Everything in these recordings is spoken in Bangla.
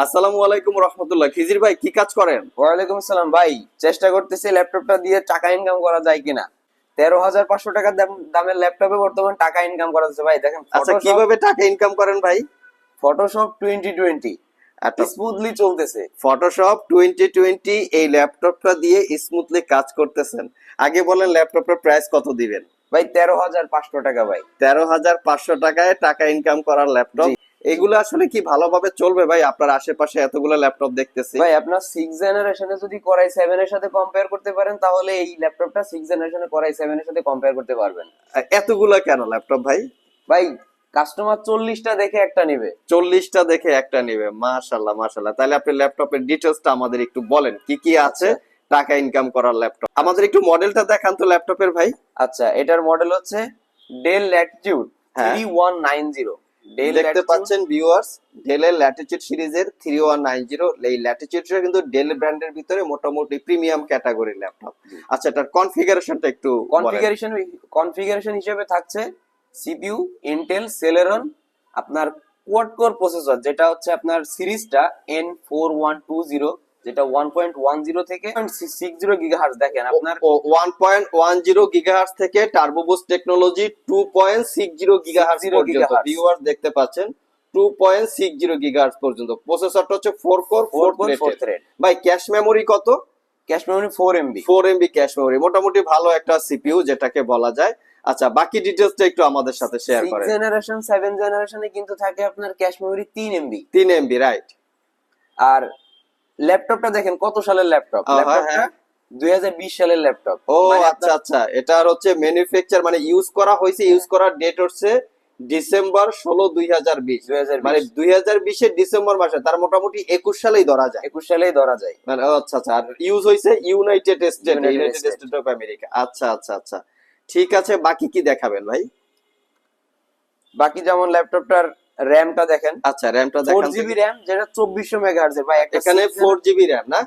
আসসালামু আলাইকুম রহমতুল্লাহ। খিজির ভাই কি কাজ করেন? ওয়ালাইকুম আসসালাম ভাই চেষ্টা করতেছি ল্যাপটপটা দিয়ে টাকা ইনকাম করা যায় কিনা। তেরো হাজার পাঁচশো টাকা দামের ল্যাপটপে বর্তমান টাকা ইনকাম করা যাচ্ছে ভাই দেখেন আচ্ছা কীভাবে টাকা ইনকাম করেন ভাই? ফটোশপ টোয়েন্টি টোয়েন্টি স্মুথলি চলতেছে। ফটোশপ টোয়েন্টি টোয়েন্টি এই ল্যাপটপটা দিয়ে স্মুথলি কাজ করতেছেন। আগে বলেন ল্যাপটপের প্রাইস কত দিবেন? ভাই তেরো হাজার পাঁচশো টাকা ভাই। তেরো হাজার পাঁচশো টাকায় টাকা ইনকাম করার ল্যাপটপ। এগুলো আসলে কি ভালোভাবে চলবে? ভাই আপনার আশেপাশে এতগুলো ল্যাপটপ দেখতেছি। ভাই আপনার সিক্স জেনারেশনে যদি করাই সেভেন এর সাথে কম্পেয়ার করতে পারেন তাহলে এই ল্যাপটপটা সিক্স জেনারেশনে করাই সেভেন এর সাথে কম্পেয়ার করতে পারবেন। এতগুলো কেন ল্যাপটপ ভাই? ভাই কাস্টমার চল্লিশটা দেখে একটা নিবে। চল্লিশটা দেখে একটা নিবে। মাশাল্লাহ মাশাল্লাহ। তাহলে আপনি ল্যাপটপের ডিটেলসটা আমাদের একটু বলেন। কি কি আছে টাকা ইনকাম করার ল্যাপটপ? আমাদের একটু মডেলটা দেখান তো ল্যাপটপের ভাই। আচ্ছা এটার মডেল হচ্ছে Dell Latitude. Three one nine zero দেখতে পাচ্ছেন ভিউয়ার্স ডেলের ল্যাটিচিউড সিরিজের থ্রি ওয়ান নাইন জিরো এই ল্যাটিচিউডটা কিন্তু ডেল ব্র্যান্ডের ভিতরে মোটামুটি প্রিমিয়াম ক্যাটাগরির ল্যাপটপ আচ্ছা এটার কনফিগারেশনটা একটু কনফিগারেশন কনফিগারেশন হিসেবে থাকছে সিপিইউ ইন্টেল সেলেরন আপনার কোয়াড কোর প্রসেসর যেটা হচ্ছে আপনার সিরিজটা N four one two zero যেটা ওয়ান পয়েন্ট ওয়ান জিরো থেকে সিক্স জিরো গিগাহার্স দেখেন আপনার one point one zero gigahertz থেকে turbo boost technology two point six zero gigahertz 60 পর্যন্ত। ভিউয়ার্স দেখতে পাচ্ছেন two point six zero gigahertz পর্যন্ত। প্রসেসরটা হচ্ছে four core four four four four thread ভাই ক্যাশ মেমোরি কত? Cache memory four MB four MB cache memory মোটামুটি ভালো একটা সিপিইউ যেটাকে বলা যায়। আচ্ছা বাকি ডিটেলসটা একটু আমাদের সাথে শেয়ার করেন। জেনারেশন সেভেন জেনারেশনে কিন্তু থাকে আপনার ক্যাশ মেমোরি তিন এমবি তিন এমবি রাইট আর ল্যাপটপটা দেখেন কত সালের ল্যাপটপ? ল্যাপটপটা হ্যাঁ। দুই হাজার বিশ সালের ল্যাপটপ। ও আচ্ছা আচ্ছা। এটার হচ্ছে ম্যানুফ্যাকচার মানে ইউজ করা হয়েছে ইউজ করার ডেট হচ্ছে ডিসেম্বর ষোলো দুই হাজার বিশ। মানে দুই হাজার বিশের ডিসেম্বর মাসে তার মোটামুটি একুশ সালেই ধরা যায়। একুশ সালেই ধরা যায়। মানে আচ্ছা আচ্ছা। আর ইউজ হয়েছে United State United State of America আচ্ছা আচ্ছা আচ্ছা। ঠিক আছে বাকি কি দেখাবেন ভাই? বাকি যেমন ল্যাপটপটার র্যামটা দেখেন। আচ্ছা র্যামটা দেখেন 4GB র্যাম যেটা চব্বিশশো মেগাহার্জের ভাই এখানে ফোর জিবি র্যাম না?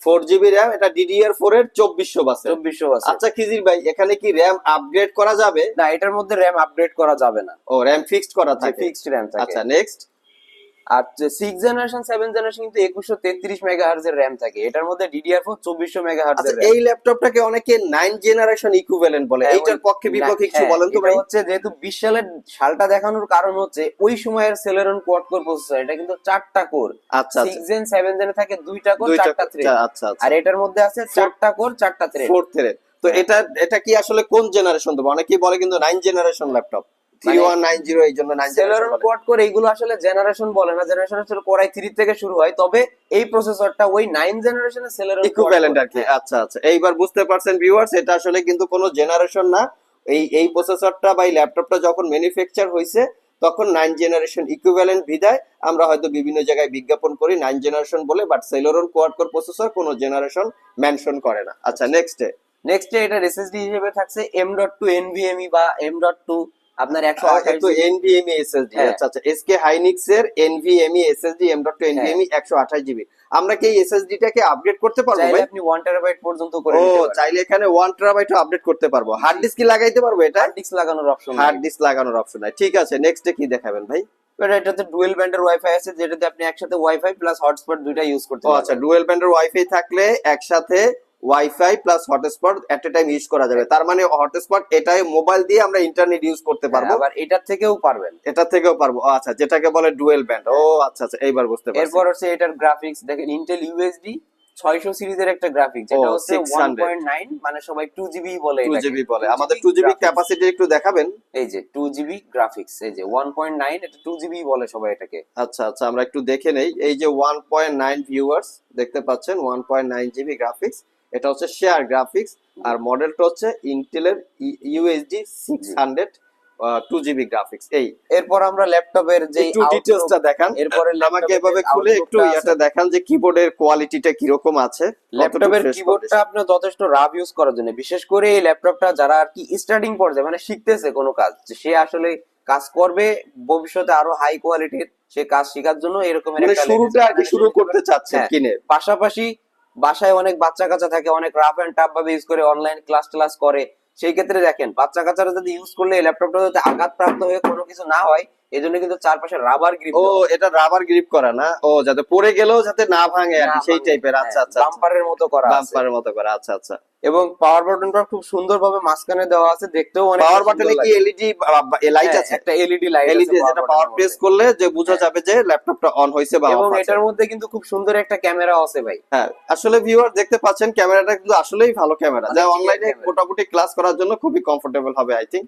ফোর জিবি র্যাম এটা ডিডিআর ফোর এর চব্বিশশো বাস চব্বিশশো আছে আচ্ছা খিজির ভাই এখানে কি র্যাম আপগ্রেড করা যাবে? না এটার মধ্যে র্যাম আপগ্রেড করা যাবে না। ও র্যাম ফিক্সড করা থাকে। ফিক্সড র্যাম থাকে। আচ্ছা নেক্সট আর সিক্স জেনারেশন সেভেন জেনারেশন কিন্তু একুশশো তেত্রিশ মেগাহার্জের র্যাম থাকে। এটার মধ্যে ডিডিআর ফোর চব্বিশশো আচ্ছা মেগাহার্জের এই ল্যাপটপটাকে অনেকে নাইন জেনারেশন ইকুইভ্যালেন্ট বলে। হ্যাঁ, এইটার পক্ষে বিপক্ষে কিছু বলেন তো ভাই। হচ্ছে যেহেতু বিশ সালের সালটা দেখানোর কারণ হচ্ছে ওই সময়ের সেলেরন কোয়াড কোর প্রসেসর এটা কিন্তু চারটা কোর আচ্ছা সিক্স জেন সেভেন জেনে থাকে দুইটা কোর চারটা থ্রেড আচ্ছা আচ্ছা। আর এটার মধ্যে আছে চারটা কোর চারটা থ্রেড ফোর্থ থ্রেড তো হ্যাঁ। এটা এটা কি আসলে কোন জেনারেশন দেবো? অনেকেই বলে কিন্তু nine generation laptop three one nine zero এই জন্য নাইন সেলেরন কোয়াড কোর এইগুলো আসলে জেনারেশন বলে না জেনারেশন আসলে কোরাই থ্রি থেকে শুরু হয় তবে এই প্রসেসরটা ওই নাইন জেনারেশনের সেলেরন ইকুইভ্যালেন্ট আর কি আচ্ছা আচ্ছা। এইবার বুঝতে পারছেন ভিউয়ার্স এটা আসলে কিন্তু কোনো জেনারেশন না। এই এই প্রসেসরটা বা এই ল্যাপটপটা যখন ম্যানুফ্যাকচার হয়েছে তখন নাইন জেনারেশন ইকুইভ্যালেন্ট বিদায়। আমরা হয়তো বিভিন্ন জায়গায় বিজ্ঞাপন করি নাইন জেনারেশন বলে but Celeron quad core processor কোনো জেনারেশন মেনশন করে না। আচ্ছা নেক্সটে নেক্সট এটা এসএসডি হিসেবে থাকছে এম ডট টু এনভিএমই বা এম ডট টু আপনার একশো আঠাশ তো এনভিএমই এসএসডি। আচ্ছা আচ্ছা এসকে হাইনিক্স এর NVMe SSD M dot NVMe একশো আঠাশ জিবি। আমরা কি এসএসডি টাকে আপগ্রেড করতে পারব ভাই? আপনি ওয়ান টেরাবাইট পর্যন্ত করে ও নিতে পারেন চাইলে এখানে ওয়ান টেরাবাইট আপডেট করতে পারব। হার্ড ডিস্ক কি লাগাইতে পারব এটা? হার্ড ডিস্ক লাগানোর অপশন হার্ড ডিস্ক লাগানোর অপশন নাই। ঠিক আছে নেক্সটে কি দেখাবেন ভাই? এটা এটাতে ডুয়েল ব্যান্ডের ওয়াইফাই আছে যেটাতে আপনি একসাথে ওয়াইফাই প্লাস হটস্পট দুইটা ইউজ করতে ও আচ্ছা ডুয়েল ব্যান্ডের ওয়াইফাই থাকলে একসাথে wifi plus hotspot at a time use করা যাবে। তার মানে হটস্পট এটাই মোবাইল দিয়ে আমরা ইন্টারনেট ইউজ করতে পারব পারব। আবার এটার থেকেও পারবেন। এটা থেকেও পারব। আচ্ছা যেটাকে বলে ডুয়েল ব্যান্ড ও আচ্ছা আচ্ছা এইবার বুঝতে পারছি। এরপর হচ্ছে এটার গ্রাফিক্স দেখেন ইন্টেল ইউএসডি ছয়শো সিরিজের একটা গ্রাফিক্স যেটা হচ্ছে 600 ওয়ান পয়েন্ট নাইন মানে সবাই টু জিবি বলে টু এটাকে। বলে। আমাদের টু জিবি ক্যাপাসিটি একটু দেখাবেন। এই যে টু জিবি গ্রাফিক্স এই যে ওয়ান পয়েন্ট নাইন এটা টু জিবি বলে সবাই এটাকে। আচ্ছা আচ্ছা আমরা একটু দেখে নেই। এই যে ওয়ান পয়েন্ট নাইন ভিউয়ার্স দেখতে পাচ্ছেন one point nine GB graphics এটা হচ্ছে শেয়ার গ্রাফিক্স আর মডেলটা হচ্ছে ইন্টেলের USD six hundred two GB graphics. এই এরপর আমরা ল্যাপটপের যে একটু ডিটেলসটা দেখান। এরপরে আমাকে এভাবে খুলে একটু এটা দেখান যে কিবোর্ডের কোয়ালিটিটা কীরকম আছে ল্যাপটপের কিবোর্ডটা আপনার যথেষ্ট রাফ ইউজ করার জন্য। বিশেষ করে এই ল্যাপটপটা যারা আর কি স্টার্টিং পর্যায়ে মানে শিখতেছে কোনো কাজ যে সে আসলে কাজ করবে ভবিষ্যতে আরও হাই কোয়ালিটির সে কাজ শেখার জন্য এরকম একটা শুরুটা আর কি শুরু করতে চাচ্ছেন হ্যাঁ। কিনে। পাশাপাশি বাসায় অনেক বাচ্চা কাচ্চা থাকে, অনেক রাফ এন্ড টাফ ভাবে ইউজ করে অনলাইন ক্লাস ক্লাস করে। সেই ক্ষেত্রে দেখেন, বাচ্চা কাচ্চারা যদি ইউজ করলে ল্যাপটপটা যাতে আঘাতপ্রাপ্ত হয়ে কোনো কিছু না হয় এই জন্য কিন্তু চারপাশে রাবার গ্রিপ ও এটা রাবার গ্রিপ করা না? ও যাতে পড়ে গেলেও যাতে না ভাঙে আর সেই টাইপের আচ্ছা আচ্ছা বাম্পারের মতো করা বাম্পারের মতো করে আচ্ছা আচ্ছা। এবং পাওয়ার বাটনটা খুব সুন্দরভাবে মাঝখানে দেওয়া আছে দেখতেও অনেক পাওয়ার বাটনে কি এলইডি লাইট আছে হ্যাঁ, একটা এলইডি লাইট এলইডি যেটা পাওয়ার প্রেস করলে যে বোঝা হ্যাঁ। যাবে যে ল্যাপটপটা অন হয়েছে বা এবং এটার মধ্যে কিন্তু খুব সুন্দর একটা ক্যামেরা আছে ভাই। হ্যাঁ আসলে ভিউয়ার দেখতে পাচ্ছেন ক্যামেরাটা কিন্তু আসলেই ভালো ক্যামেরা যা অনলাইনে। মোটামুটি ক্লাস করার জন্য খুবই কমফোর্টেবল হবে আই থিঙ্ক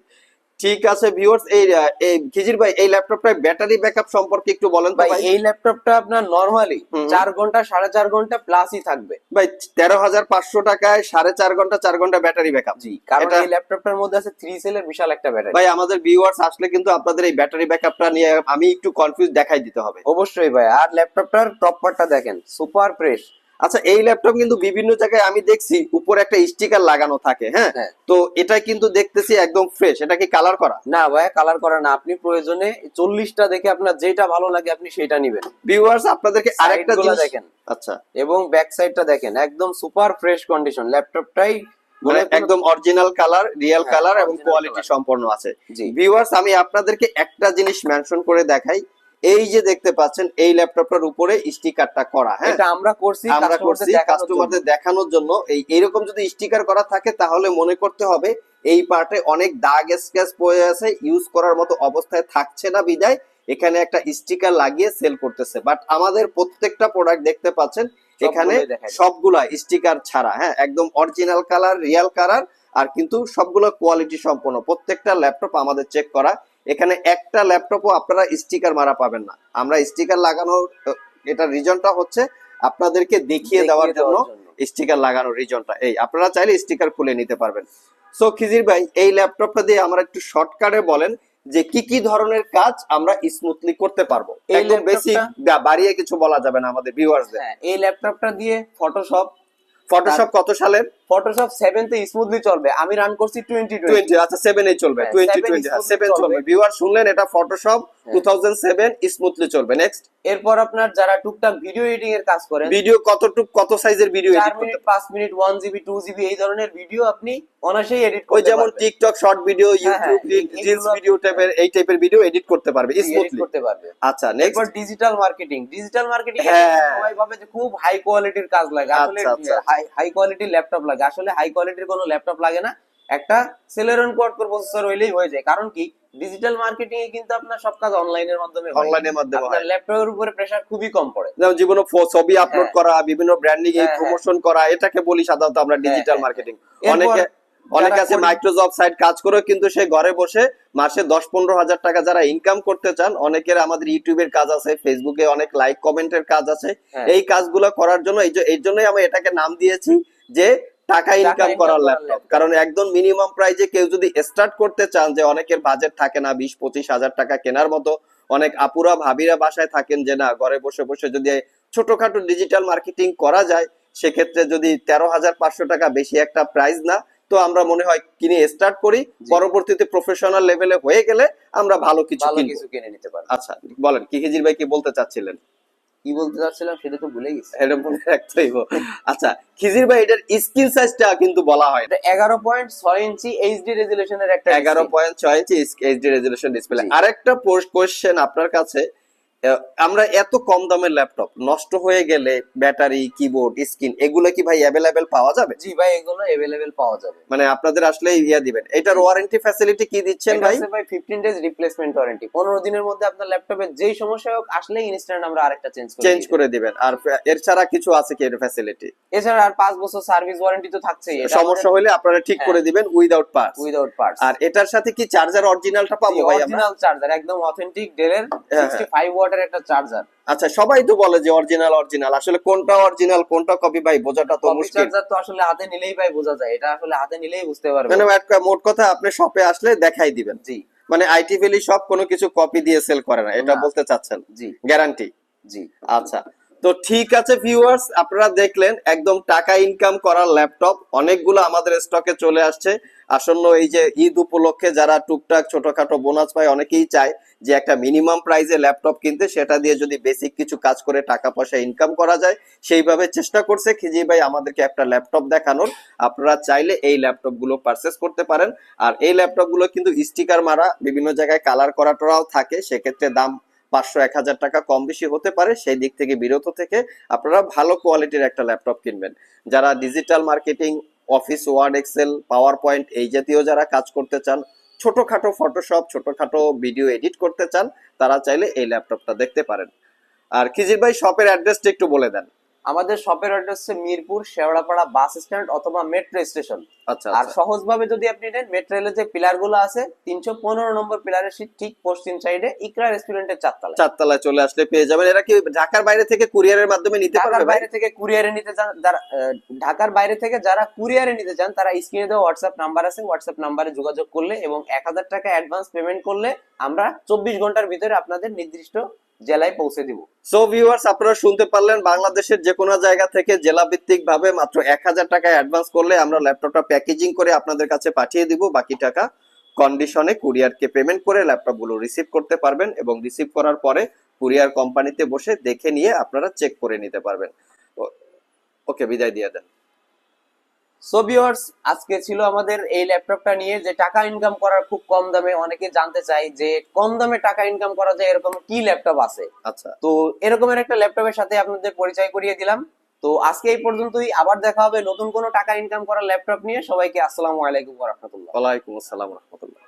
ঠিক আছে ভিউয়ার্স এই এই খিজির ভাই এই ল্যাপটপটার ব্যাটারি ব্যাকআপ সম্পর্কে একটু বলেন তো ভাই এই ল্যাপটপটা আপনার নরমালি হুম। চার ঘণ্টা সাড়ে চার ঘণ্টা প্লাসই থাকবে। ভাই তেরো হাজার পাঁচশো টাকায় সাড়ে চার ঘণ্টা চার ঘণ্টা ব্যাটারি ব্যাকআপ। জি কারণ এই ল্যাপটপটার মধ্যে আছে থ্রি সেলের বিশাল একটা ব্যাটারি। ভাই আমাদের ভিউয়ার্স আসলে কিন্তু আপনাদের এই ব্যাটারি ব্যাকআপটা নিয়ে আমি একটু কনফিউজ দেখাই দিতে হবে। অবশ্যই ভাই আর ল্যাপটপটার টপ পার্টটা দেখেন সুপার ফ্রেশ আচ্ছা এই ল্যাপটপ কিন্তু বিভিন্ন জায়গায় আমি দেখছি উপরে একটা স্টিকার লাগানো থাকে হ্যাঁ? হ্যাঁ। তো এটা কিন্তু দেখতেছি একদম ফ্রেশ এটা কি কালার করা? না ভাই কালার করা না। আপনি প্রয়োজনে চল্লিশটা দেখে আপনার যেটা ভালো লাগে আপনি সেটা নিবেন। ভিউয়ার্স আপনাদেরকে আরেকটা জিনিস দেখেন। আচ্ছা। এবং ব্যাক সাইডটা দেখেন একদম সুপার ফ্রেশ কন্ডিশন ল্যাপটপটাই মানে একদম অরিজিনাল কালার রিয়েল কালার এবং কোয়ালিটি সম্পন্ন আছে। জি। ভিউয়ার্স আমি আপনাদেরকে একটা জিনিস মেনশন করে দেখাই। এই যে দেখতে পাচ্ছেন এই ল্যাপটপটার উপরে স্টিকারটা করা হ্যাঁ? এটা আমরা করছি আমরা করছি। কাস্টমারদের দেখানোর জন্য। এই এরকম যদি স্টিকার করা থাকে তাহলে মনে করতে হবে এই পার্টে অনেক দাগ স্ক্যাচ পড়ে আছে ইউজ করার মতো অবস্থায় থাকছে না বিদায়। এখানে একটা স্টিকার লাগিয়ে সেল করতেছে। বাট আমাদের প্রত্যেকটা প্রোডাক্ট দেখতে পাচ্ছেন এখানে। সবগুলা স্টিকার ছাড়া হ্যাঁ? একদম অরিজিনাল কালার রিয়েল কালার আর কিন্তু সবগুলো কোয়ালিটি সম্পন্ন। প্রত্যেকটা ল্যাপটপ আমাদের চেক করা। এখানে একটা ল্যাপটপও আপনারা স্টিকার মারা পাবেন না। আমরা স্টিকার লাগানোর এটার রিজনটা হচ্ছে আপনাদেরকে দেখিয়ে দেওয়ার জন্য স্টিকার লাগানোর রিজনটা। এই আপনারা চাইলে স্টিকার খুলে নিতে পারবেন। সো খিজির ভাই এই ল্যাপটপটা দিয়ে আমরা একটু শর্টকাটে বলেন যে কি কি ধরনের কাজ আমরা স্মুথলি করতে পারব। এই একদম বেশি বাড়িয়ে কিছু বলা যাবে না আমাদের ভিউয়ার্সদের হ্যাঁ এই ল্যাপটপটা দিয়ে ফটোশপ ফটোশপ কত সালের? ফটোশপ সেভেন তে স্মুথলি চলবে। আমি রান করছি টোয়েন্টি টোয়েন্টি টোয়েন্টি আচ্ছা সেভেন এই চলবে। হ্যাঁ, টোয়েন্টি 7 টোয়েন্টি সেভেন চলবে। ভিউয়ার শুনলেন এটা ফটোশপ হ্যাঁ। টু থাউজেন্ড সেভেন স্মুথলি চলবে। নেক্সট এরপর আপনার যারা টুকটাক ভিডিও এডিটিং এর কাজ করেন ভিডিও কতটুক কত সাইজের ভিডিও এডিট করতে মিনিট পাঁচ minute one GB two GB এই ধরনের ভিডিও আপনি অনায়াসেই এডিট করতে যেমন টিকটক শর্ট ভিডিও হ্যাঁ, হ্যাঁ, ইউটিউব রিলস ভিডিও টাইপের এই টাইপের ভিডিও এডিট করতে পারবে স্মুথলি করতে পারবে। আচ্ছা নেক্সট এরপর ডিজিটাল মার্কেটিং ডিজিটাল মার্কেটিং হ্যাঁ। সবাই ভাবে যে খুব হাই কোয়ালিটির কাজ লাগে। আসলে। হাই কোয়ালিটির ল্যাপটপ লাগে। আসলে হাই কোয়ালিটির কোনো ল্যাপটপ লাগে না। একটা সেলেরন কোড প্রসেসর হইলেই হয়ে যায়। কারণ কি? ডিজিটাল মার্কেটিং এ কিন্তু আপনার সব কাজ অনলাইনের মাধ্যমে হয়। অনলাইনের মাধ্যমে আপনার হয়। ল্যাপটপের উপরে প্রেসার খুবই কম পড়ে। যেমন জীবনে ছবি আপলোড হ্যাঁ। করা বিভিন্ন ব্র্যান্ডিং এ হ্যাঁ, হ্যাঁ। প্রমোশন করা এটাকে বলি সাধারণত আমরা ডিজিটাল হ্যাঁ, মার্কেটিং অনেকে অনেকে যারা আছে করি- মাইক্রোসফট সাইট কাজ করে কিন্তু সে ঘরে বসে মাসে দশ পনেরো হাজার টাকা যারা ইনকাম করতে চান অনেকের আমাদের ইউটিউবের কাজ আছে ফেসবুকে অনেক লাইক কমেন্টের কাজ আছে। হ্যাঁ। এই কাজগুলো করার জন্য এই যে- এই জন্যই আমি এটাকে নাম দিয়েছি যে টাকা ইনকাম করার ল্যাপটপ কারণ একদম মিনিমাম প্রাইজে কেউ যদি স্টার্ট করতে চান যে অনেকের বাজেট থাকে না বিশ পঁচিশ হাজার টাকা কেনার মতো অনেক আপুরা ভাবিরা বাসায় থাকেন যে না ঘরে বসে বসে যদি ছোটখাটো ডিজিটাল মার্কেটিং করা যায় সেক্ষেত্রে যদি তেরো হাজার পাঁচশো টাকা বেশি একটা প্রাইস না তো আমরা মনে হয় কিনে স্টার্ট করি। পরবর্তীতে প্রফেশনাল লেভেলে হয়ে গেলে আমরা ভালো কিছু কিছু কিনে নিতে পারি আচ্ছা বলেন কি হিজির ভাই কি বলতে চাচ্ছিলেন? কি বলতে চাচ্ছিলাম সেটা তো ভুলে গেছি। এটা মনে রাখতে হইব আচ্ছা খিজির ভাই এটার স্ক্রিন সাইজটা কিন্তু বলা হয়। এটা এগারো পয়েন্ট ছয় ইঞ্চি এইচডি রেজুলেশনের একটা এগারো। পয়েন্ট ছয় ইঞ্চি এইচডি রেজুলেশন ডিসপ্লে আরেকটা কোয়েশ্চেন আপনার কাছে আমরা এত কম দামের ল্যাপটপ নষ্ট হয়ে গেলে ব্যাটারি কিবোর্ড স্ক্রিন এগুলো কি ভাই অ্যাভেলেবেল পাওয়া যাবে? জি ভাই এগুলো এভেলেবেল পাওয়া যাবে। মানে আপনাদের আসলে ইয়া দিবেন। এটার ওয়ারেন্টি ফ্যাসিলিটি কি দিচ্ছেন ভাই? ভাই 15 ডেজ রিপ্লেসমেন্ট ওয়ারেন্টি 15 দিনের মধ্যে আপনার ল্যাপটপে যেই সমস্যা হোক আসলে ইনস্ট্যান্ট আমরা আরেকটা চেঞ্জ করে চেঞ্জ করে দিবেন। আর এর ছাড়া কিছু আছে কি এর ফ্যাসিলিটি এছাড়া আর 5 বছর সার্ভিস ওয়ারেন্টি তো থাকছেই। সমস্যা হলে আপনারা ঠিক হ্যাঁ। করে দিবেন উইদাউট পার্টস উইদাউট পার্টস আর এটার সাথে কি চার্জার অরিজিনালটা পাবো ভাই অরিজিনাল চার্জার একদম অথেন্টিক ডেলের হ্যাঁ, 65 ওয়াটের একটা চার্জার আচ্ছা সবাই তো বলে যে অরিজিনাল অরিজিনাল আসলে কোনটা অরিজিনাল কোনটা কপি ভাই বোঝাটা তো মুশকিল। চার্জার তো আসলে হাতে নিলেই ভাই বোঝা যায়। এটা আসলে হাতে নিলেই বুঝতে পারবে। মানে একটা মোট কথা আপনি শপে আসলে দেখাই দিবেন। জি। মানে আইটি ভ্যালি সব কোনো কিছু কপি দিয়ে সেল করে না এটা বলতে চাচ্ছেন। জি। গ্যারান্টি জি। আচ্ছা তো ঠিক আছে ভিউয়ার্স আপনারা দেখলেন একদম টাকা ইনকাম করার ল্যাপটপ অনেকগুলো আমাদের স্টকে চলে আসছে। আসন্ন এই যে ঈদ উপলক্ষে যারা টুকটাক ছোটখাটো বোনাস পায়, অনেকেই চায় যে একটা মিনিমাম প্রাইসে ল্যাপটপ কিনতে, সেটা দিয়ে যদি বেসিক কিছু কাজ করে টাকা পয়সা ইনকাম করা যায়, সেইভাবে চেষ্টা করছে খিজি ভাই আমাদেরকে একটা ল্যাপটপ দেখানোর। আপনারা চাইলে এই ল্যাপটপগুলো পারচেস করতে পারেন। আর এই ল্যাপটপগুলো কিন্তু স্টিকার মারা, বিভিন্ন জায়গায় কালার করা টরাও থাকে, সেক্ষেত্রে দাম পাঁচশো, এক হাজার টাকা কম বেশি হতে পারে। সেই দিক থেকে বিরত থেকে আপনারা ভালো কোয়ালিটির একটা ল্যাপটপ কিনবেন। যারা digital marketing office, Word, Excel PowerPoint এই জাতীয় যারা কাজ করতে চান, ছোটখাটো ফটোশপ ছোটখাটো ভিডিও এডিট করতে চান, তারা চাইলে এই ল্যাপটপটা দেখতে পারেন। আর খিজির ভাই শপের অ্যাড্রেসটা একটু বলে দেন। আমাদের শপের অ্যাড্রেস হচ্ছে মিরপুর শেওড়াপাড়া বাস স্ট্যান্ড অথবা মেট্রো স্টেশন আচ্ছা আর আচ্ছা। সহজভাবে যদি আপনি নেন মেট্রো রেলের যে পিলারগুলো আছে তিনশো পনেরো নম্বর পিলারের ঠিক পশ্চিম সাইডে ইকরা রেস্টুরেন্টের চারতলা চারতলায়। চলে আসলে পেয়ে যাবেন। এরা কি ঢাকার বাইরে থেকে কুরিয়ারের মাধ্যমে নিতে ঢাকার পারবে ভাই? বাইরে থেকে কুরিয়ারে নিতে চান যারা ঢাকার বাইরে থেকে যারা কুরিয়ারে নিতে চান তারা স্ক্রিনে দেওয়া হোয়াটসঅ্যাপ নাম্বার আছে। হোয়াটসঅ্যাপ নাম্বারে যোগাযোগ করলে এবং এক হাজার টাকা অ্যাডভান্স পেমেন্ট করলে আমরা চব্বিশ ঘণ্টার ভিতরে আপনাদের নির্দিষ্ট জেলায় পৌঁছে দিব। সো ভিউয়ার্স আপনারা শুনতে পারলেন, বাংলাদেশের যে কোনো জায়গা থেকে জেলা ভিত্তিক ভাবে মাত্র এক হাজার টাকা অ্যাডভান্স করলে আমরা ল্যাপটপটা প্যাকেজিং করে আপনাদের কাছে পাঠিয়ে দিব। বাকি টাকা কন্ডিশনে কুরিয়ারকে পেমেন্ট করে ল্যাপটপগুলো রিসিভ করতে পারবেন এবং রিসিভ করার পরে কুরিয়ার কোম্পানিতে বসে দেখে নিয়ে আপনারা চেক করে নিতে পারবেন। ওকে, বিদায় দিয়ে দেন। সো ভিউয়ার্স আজকে ছিল আমাদের এই ল্যাপটপটা নিয়ে যে টাকা ইনকাম করার খুব কম দামে অনেকে জানতে চাই যে কম দামে টাকা ইনকাম করা যায় এরকম কি ল্যাপটপ আছে? আচ্ছা। তো এরকমের একটা ল্যাপটপের সাথে আপনাদের পরিচয় করিয়ে দিলাম। তো আজকে এই পর্যন্তই আবার দেখা হবে নতুন কোনো টাকা ইনকাম করার ল্যাপটপ নিয়ে। সবাইকে আসসালামু আলাইকুম রহমতুল্লাহ। ওয়ালাইকুম আসসালাম রহমতুল্লাহ।